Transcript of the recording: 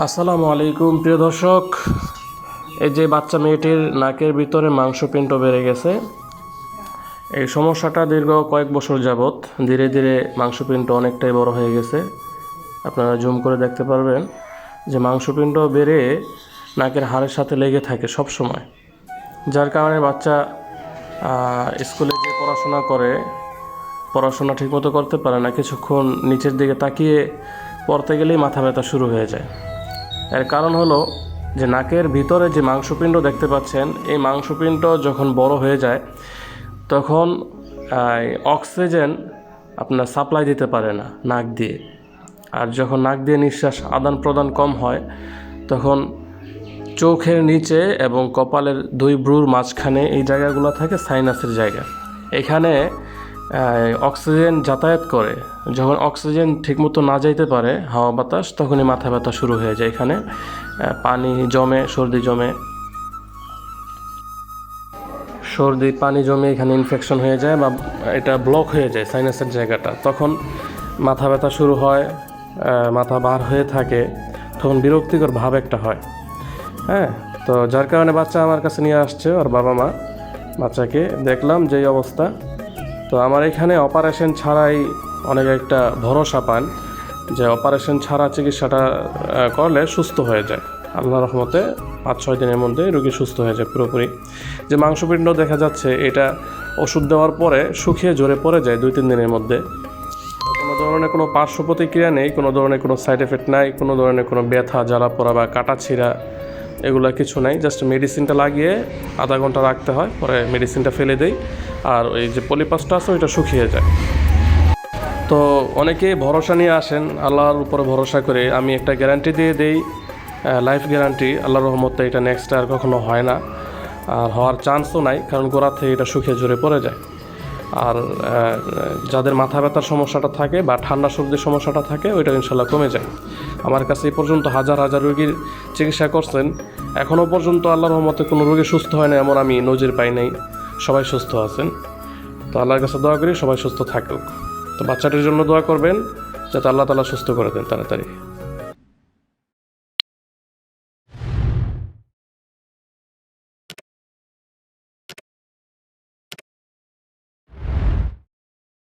আসসালামু আলাইকুম, প্রিয় দর্শক। এই যে বাচ্চা মেয়েটির নাকের ভিতরে মাংসপিণ্ড বেড়ে গেছে, এই সমস্যাটা দীর্ঘ কয়েক বছর যাবৎ ধীরে ধীরে মাংসপিণ্ড অনেকটাই বড় হয়ে গেছে। আপনারা জুম করে দেখতে পারবেন যে মাংসপিণ্ড বেড়ে নাকের হাড়ের সাথে লেগে থাকে সব সময়। যার কারণে বাচ্চা স্কুলে যে পড়াশোনা করে, পড়াশোনা ঠিকমতো করতে পারে না, কিছুক্ষণ নিচের দিকে তাকিয়ে পড়তে গেলেই মাথা ব্যথা শুরু হয়ে যায়। এর কারণ হলো যে নাকের ভিতরে যে মাংসপিণ্ড দেখতে পাচ্ছেন, এই মাংসপিণ্ড যখন বড় হয়ে যায়, তখন অক্সিজেন আপনার সাপ্লাই দিতে পারে না নাক দিয়ে। আর যখন নাক দিয়ে নিঃশ্বাস আদান প্রদান কম হয়, তখন চোখের নিচে এবং কপালের দুই ব্রুর মাঝখানে এই জায়গাগুলো থাকে, সাইনাসের জায়গা। এখানে অক্সিজেন যাতায়াত করে। যখন অক্সিজেন ঠিকমতো না যাইতে পারে হাওয়া বাতাস, তখনই মাথা ব্যথা শুরু হয়ে যায় এখানে। পানি জমে, সর্দি জমে। সর্দি, পানি জমে এখানে ইনফেকশন হয়ে যায় বা এটা ব্লক হয়ে যায় সাইনাসের জায়গাটা। তখন মাথা ব্যথা শুরু হয় মাথা বার হয়ে থাকে, তখন বিরক্তিকর ভাব একটা হয়। হ্যাঁ তো যার কারণে বাচ্চা আমার কাছে নিয়ে আসছে ওর বাবা মা। বাচ্চাকে দেখলাম যে অবস্থা। তো আমার এখানে অপারেশন ছাড়াই অনেক একটা ভরসা পান যে অপারেশন ছাড়া চিকিৎসাটা করলে সুস্থ হয়ে যায়। আল্লাহ রহমতে পাঁচ, ছয় দিনের মধ্যে রোগী সুস্থ হয়ে যায় পুরোপুরি। যে মাংসপিণ্ড দেখা যাচ্ছে, এটা ওষুধ দেওয়ার পরে শুকিয়ে ঝরে পড়ে যায় দুই, তিন দিনের মধ্যে। কোনো ধরনের কোনো পার্শ্ব প্রতিক্রিয়া নেই, কোনো ধরনের কোনো সাইড এফেক্ট নাই, কোনো ধরনের কোনো ব্যথা, জ্বালা পড়া বা কাটা ছিঁড়া এগুলো কিছু নাই জাস্ট মেডিসিনটা লাগিয়ে আধা ঘণ্টা রাখতে হয়, পরে মেডিসিনটা ফেলে দেই, আর ওই যে পলিপাসটা আছে, ওইটা শুকিয়ে যায়। তো অনেকে ভরসা নিয়ে আসেন, আল্লাহর উপরে ভরসা করে, আমি একটা গ্যারান্টি দিয়ে দেই লাইফ গ্যারান্টি আল্লাহর রহমতে এটা নেক্সট আর কখনো হয় না, আর হওয়ার চান্সও নাই, কারণ গোড়া থেকে এটা শুকিয়ে জুড়ে পড়ে যায়। আর যাদের মাথা ব্যথার সমস্যাটা থাকে বা ঠান্ডা সর্দির সমস্যাটা থাকে, ওইটা ইনশাল্লাহ কমে যায়। আমার কাছে এই পর্যন্ত হাজার হাজার রোগীর চিকিৎসা করছেন। এখনও পর্যন্ত আল্লাহর রহমতে কোনো রোগী সুস্থ হয় না এমন আমি নজির পাই নাই। সবাই সুস্থ আছেন। তো আল্লাহর কাছে দোয়া করি সবাই সুস্থ থাকুক। তো বাচ্চাটির জন্য দোয়া করবেন, যাতে আল্লাহ তালা সুস্থ করে দেন তাড়াতাড়ি।